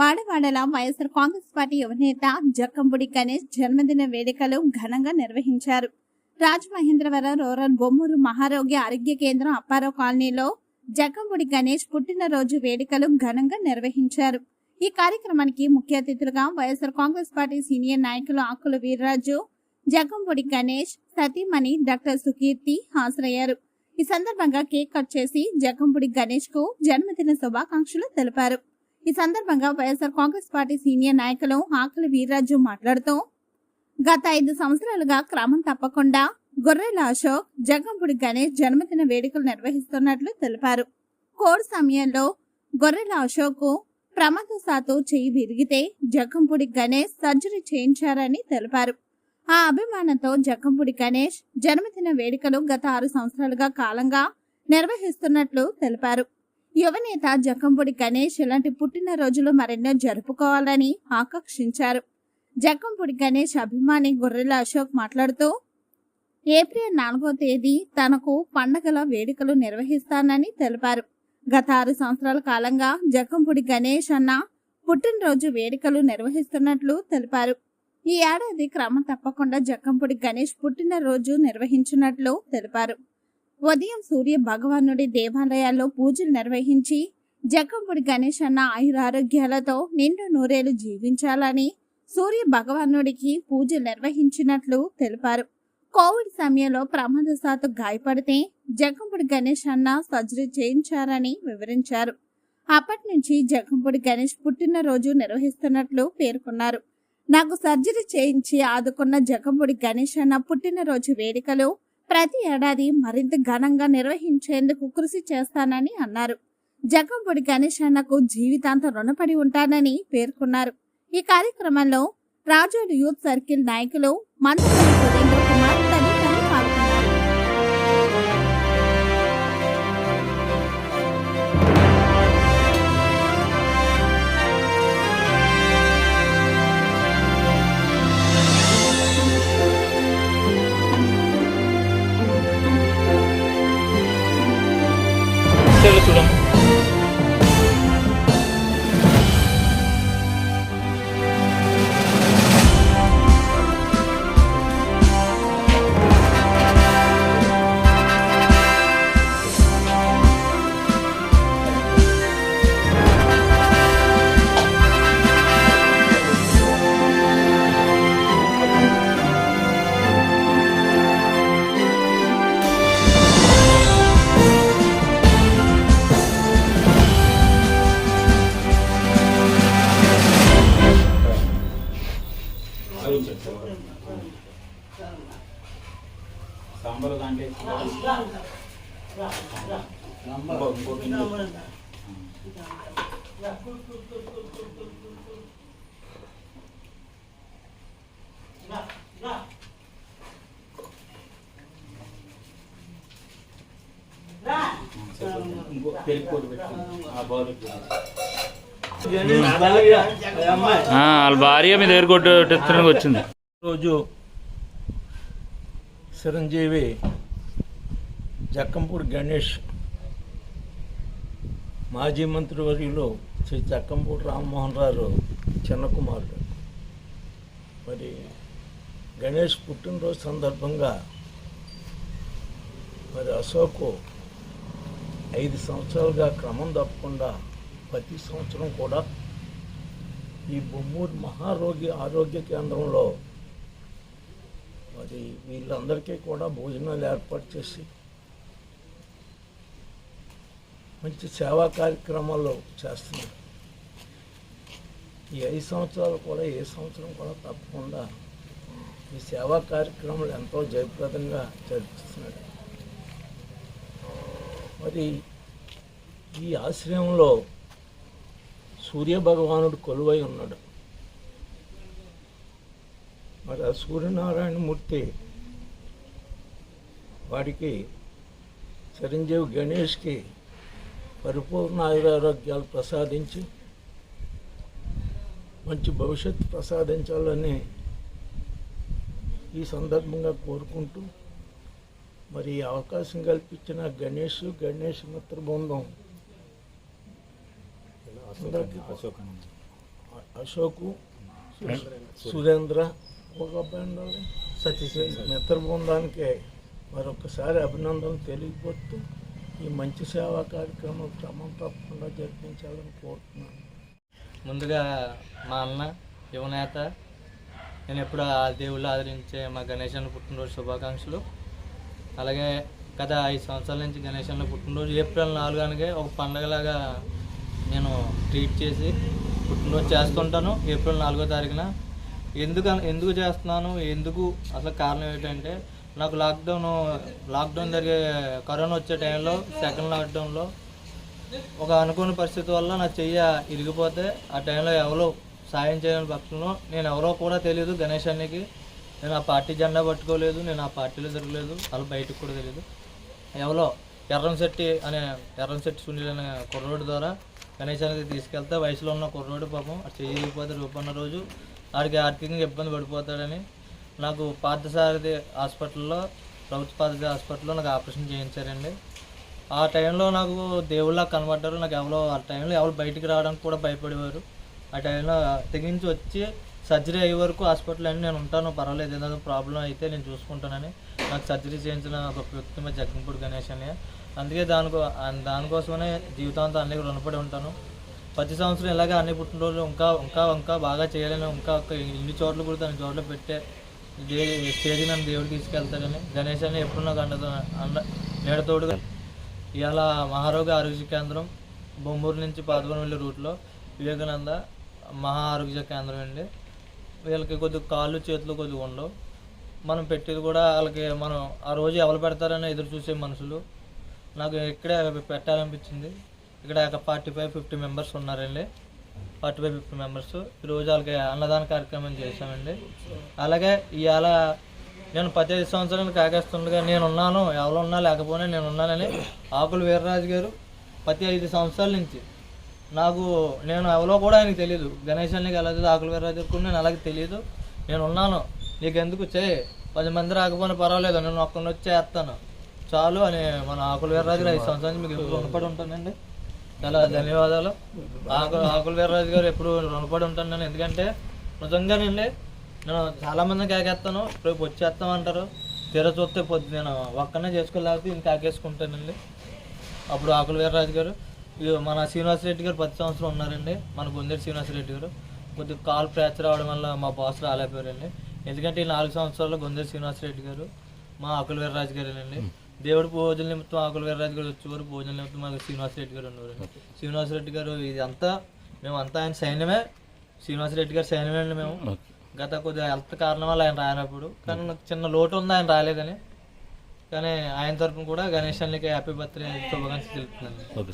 వాడవాడల YSR Congress party యువనేత జక్కంబుడి గణేష్ జన్మదిన వేడుకలు ఘనంగా నిర్వహించారు. రాజమహేంద్రవరం రూరల్ బొమ్మూరు మహారోగ్య ఆరోగ్య కేంద్రం అప్పారావు కాలనీలో జక్కంబుడి గణేష్ పుట్టినరోజు వేడుకలు ఘనంగా నిర్వహించారు. ఈ కార్యక్రమానికి ముఖ్య అతిథులుగా వైఎస్ఆర్ కాంగ్రెస్ పార్టీ సీనియర్ నాయకులు ఆకుల వీర్రాజు జగంపూడి గణేష్ సతీమణి డాక్టర్ సుకీర్తి హాజరయ్యారు. ఈ సందర్భంగా కేక్ కట్ చేసి జగంపూడి గణేష్కు జన్మదిన శుభాకాంక్షలు తెలిపారు. ఈ సందర్భంగా వైఎస్ఆర్ కాంగ్రెస్ పార్టీ సీనియర్ నాయకులు ఆకలి వీర్రాజు మాట్లాడుతూ గత ఐదు సంవత్సరాలుగా క్రమం తప్పకుండా గొర్రెల అశోక్ జగంపుడి గణేష్ జన్మదిన వేడుకలు నిర్వహిస్తున్నట్లు తెలిపారు. కోడ్ సమయంలో గొర్రెల అశోక్ ప్రమాదశాత్తు చేయి విరిగితే జగంపుడి గణేష్ సర్జరీ చేయించారని తెలిపారు. ఆ అభిమానంతో జక్కంపూడి గణేష్ జన్మదిన వేడుకలు గత ఆరు సంవత్సరాలుగా కాలంగా నిర్వహిస్తున్నట్లు తెలిపారు. యువనేత జక్కంపూడి గణేష్ ఇలాంటి పుట్టినరోజులు మరెన్నో జరుపుకోవాలని ఆకాంక్షించారు. జక్కంపూడి గణేష్ అభిమాని గొర్రెల అశోక్ మాట్లాడుతూ ఏప్రిల్ నాలుగో తేదీ తనకు పండగల వేడుకలు నిర్వహిస్తానని తెలిపారు. గత ఆరు సంవత్సరాల కాలంగా జక్కంపూడి గణేష్ అన్న పుట్టినరోజు వేడుకలు నిర్వహిస్తున్నట్లు తెలిపారు. ఈ ఏడాది క్రమం తప్పకుండా జక్కంపూడి గణేష్ పుట్టినరోజు నిర్వహించినట్లు తెలిపారు. ఉదయం సూర్య భగవానుడి దేవాలయాల్లో పూజలు నిర్వహించి జక్కంపూడి గణేష్ అన్న ఆయురారోగ్యాలతో నిండు నూరేలు జీవించాలని సూర్య భగవానుడికి పూజలు నిర్వహించినట్లు తెలిపారు. కోవిడ్ సమయంలో ప్రమాదశాత్తు గాయపడితే జగంపుడి గణేష్ అన్న సర్జరీ చేయించారని వివరించారు. అప్పటి నుంచి జగంపుడి గణేష్ పుట్టినరోజు నిర్వహిస్తున్నట్లు పేర్కొన్నారు. నాకు సర్జరీ చేయించి ఆదుకున్న జగంపుడి గణేష్ అన్న పుట్టినరోజు వేడుకలు ప్రతి ఏడాది మరింత ఘనంగా నిర్వహించేందుకు కృషి చేస్తానని అన్నారు. జగంపూడి గణేష్ అన్నకు జీవితాంతం రుణపడి ఉంటానని పేర్కొన్నారు. ఈ కార్యక్రమంలో రాజోలు యూత్ సర్కిల్ నాయకులు మంత్రి సురేంద్ర కుమార్ సాంబార్ దాంట్లో ఇంకో- ఇంకో గిన్నె. ఇంకో పెరుగు పొడి పెట్టుకోండి. ఆ బౌల్ ఆ, వాళ్ళ భార్య మీ దగ్గర కొట్టడానికి వచ్చింది. రోజు చిరంజీవి జక్కంపూడి గణేష్ మాజీ మంత్రివర్యులు శ్రీ చక్కంపూడి రామ్మోహన్ రావు చిన్న కుమారుడు. మరి గణేష్ పుట్టినరోజు సందర్భంగా మరి అశోకు ఐదు సంవత్సరాలుగా క్రమం తప్పకుండా ప్రతి సంవత్సరం కూడా ఈ బొమ్మూరు మహారోగి ఆరోగ్య కేంద్రంలో మరి వీళ్ళందరికీ కూడా భోజనాలు ఏర్పాటు చేసి మంచి సేవా కార్యక్రమాలు చేస్తున్నారు. ఈ ఐదు సంవత్సరాలు కూడా ఏ సంవత్సరం కూడా తప్పకుండా ఈ సేవా కార్యక్రమాలు ఎంతో జయప్రదంగా జరిపిస్తున్నాడు మరి ఈ ఆశ్రయంలో సూర్య భగవానుడు కొలువై ఉన్నాడు. మరి ఆ సూర్యనారాయణమూర్తి వాడికి చిరంజీవి గణేష్కి పరిపూర్ణ ఆయురారోగ్యాలు ప్రసాదించి మంచి భవిష్యత్తు ప్రసాదించాలని ఈ సందర్భంగా కోరుకుంటూ మరి అవకాశం కల్పించిన గణేష్ గణేష్ మిత్ర బృందం అశోకు సురేంద్ర ఒక అబ్బాయి ఉండాలి సతీష్ మిత్ర బృందానికి మరొకసారి అభినందనలు తెలియపోతూ ఈ మంచి సేవా కార్యక్రమం క్రమం తప్పకుండా జరిపించాలని కోరుతున్నాను. ముందుగా మా అన్న యువనేత నేను ఎప్పుడు ఆ దేవుళ్ళు ఆదరించే మా గణేశన్ పుట్టినరోజు శుభాకాంక్షలు. అలాగే గత ఐదు సంవత్సరాల నుంచి గణేశన్ పుట్టినరోజు ఏప్రిల్ నాలుగు అనగా ఒక పండగలాగా నేను ట్రీట్ చేసి పుట్టినరోజు చేస్తుంటాను ఏప్రిల్ నాలుగో తారీఖున. ఎందుకు ఎందుకు చేస్తున్నాను ఎందుకు అసలు కారణం ఏంటంటే నాకు లాక్డౌన్ లాక్డౌన్ జరిగే కరోనా వచ్చే టైంలో సెకండ్ లాక్డౌన్లో ఒక అనుకోని పరిస్థితి వల్ల నా చెయ్య ఇరిగిపోతే ఆ టైంలో ఎవరో సాయం చేయని పక్షంలో నేను ఎవరో కూడా తెలియదు గణేష్ అన్నకి నేను ఆ పార్టీ జెండా పట్టుకోలేదు నేను ఆ పార్టీలో తిరగలేదు అలా బయటకు కూడా తెలియదు. ఎవరో ఎర్రంశెట్టి అనే ఎర్రంశెట్టి సునీల్ అనే కుర్రోడు ద్వారా గణేష్ అనేది తీసుకెళ్తే వయసులో ఉన్న కుర్రోడు పాపం చేయకపోతే రూపన్న రోజు ఆడికి ఆర్థికంగా ఇబ్బంది పడిపోతాడని. నాకు పార్థసారథి హాస్పిటల్లో ప్రభుత్వ పార్థసారథి హాస్పిటల్లో నాకు ఆపరేషన్ చేయించారండి. ఆ టైంలో నాకు దేవుళ్ళ కనబడ్డారు. నాకు ఎవరో ఆ టైంలో ఎవరు బయటికి రావడానికి కూడా భయపడేవారు. ఆ టైంలో తెగించి వచ్చి సర్జరీ అయ్యే వరకు హాస్పిటల్ అని నేను ఉంటాను పర్వాలేదు. ఏదైనా ప్రాబ్లం అయితే నేను చూసుకుంటానని. నాకు సర్జరీ చేయించిన ఒక వ్యక్తి మా జగ్గంపూడి గణేష్ అని అందుకే దానికో దానికోసమనే జీవితాంతం అన్ని రుణపడి ఉంటాను. ప్రతి సంవత్సరం ఇలాగే అన్ని పుట్టినరోజులు ఇంకా ఇంకా ఇంకా బాగా చేయాలని ఇంకా ఒక ఇన్ని చోట్ల కూడా తన చోట్ల పెట్టే దే స్టేజ్ నన్ను దేవుడు తీసుకెళ్తాడని గణేష్ అని ఎప్పుడు నాకు అండ అండ నీడతోడుగా ఇవాళ మహారోగ్య ఆరోగ్య కేంద్రం బొమ్మూరు నుంచి పాతకొన రూట్లో వివేకానంద మహా ఆరోగ్య కేంద్రం అండి. వీళ్ళకి కొద్దిగా కాళ్ళు చేతులు కొద్దిగా ఉండవు. మనం పెట్టేది కూడా వాళ్ళకి మనం ఆ రోజు ఎవరు పెడతారని ఎదురు చూసే మనుషులు. నాకు ఇక్కడే పెట్టాలనిపించింది. ఇక్కడ ఫార్టీ ఫైవ్ ఫిఫ్టీ మెంబర్స్ ఉన్నారండి. Forty five fifty members. ఈరోజు వాళ్ళకి అన్నదాన కార్యక్రమం చేశామండి. అలాగే ఇవాళ నేను పదిహేను సంవత్సరాలు కాకేస్తుండగా నేను ఉన్నాను. ఎవరు ఉన్నా లేకపోయినా నేను ఉన్నానని ఆకుల వీర్రాజు గారు ప్రతి ఐదు సంవత్సరాల నుంచి నాకు నేను ఎవరో కూడా ఆయనకి తెలియదు గణేష్ అన్నకి ఎలా తెలియదు ఆకుల వీర్రాజు నేను అలాగే తెలియదు నేను ఉన్నాను. నీకు ఎందుకు చేయి. పది మంది రాకపోయినా పర్వాలేదు నేను ఒక్కరిని వచ్చి చేస్తాను. చాలు అని మన ఆకుల వీర్రాజు గారు ఐదు సంవత్సరాలు మీకు ఎప్పుడు రుణపడి ఉంటానండి. చాలా ధన్యవాదాలు. ఆకుల ఆకుల వీర్రాజు గారు ఎప్పుడు రుణపడి ఉంటాను నేను ఎందుకంటే నిజంగానండి నేను చాలామంది కాకేస్తాను. రేపు వచ్చేస్తామంటారు. తీర చూస్తే పొద్దు నేను ఒక్కనే చేసుకోలేకపోతే ఇంకా కాకేసుకుంటానండి. అప్పుడు ఆకుల వీర్రాజు గారు మన శ్రీనివాస రెడ్డి గారు పది సంవత్సరం ఉన్నారండి. మన బొందేరు శ్రీనివాస రెడ్డి గారు. కొద్దిగా కాల్ ఫ్రాక్చర్ అవడం వల్ల మా బాస్ రాలేకపోయారండి. ఎందుకంటే ఈ నాలుగు సంవత్సరాల్లో గొందేరు శ్రీనివాస రెడ్డి గారు మా ఆకుల వీర్రాజు గారేనండి. దేవుడి పూజల నిమిత్తం ఆకుల వీర్రాజు గారు వచ్చేవారు. పూజల నిమిత్తం మాకు శ్రీనివాస రెడ్డి గారు ఉండేవారు శ్రీనివాస రెడ్డి గారు ఇదంతా మేమంతా ఆయన సైన్యమే. శ్రీనివాస రెడ్డి గారు సైన్యమే అండి మేము గత కొద్దిగా హెల్త్ కారణం వల్ల ఆయన రానప్పుడు. కానీ నాకు చిన్న లోటు ఉంది ఆయన రాలేదని. కానీ ఆయన తరపున కూడా గణేష్ అన్నికి హ్యాపీ బర్త్డే శుభాకాంక్షలు తెలుపుతున్నాను.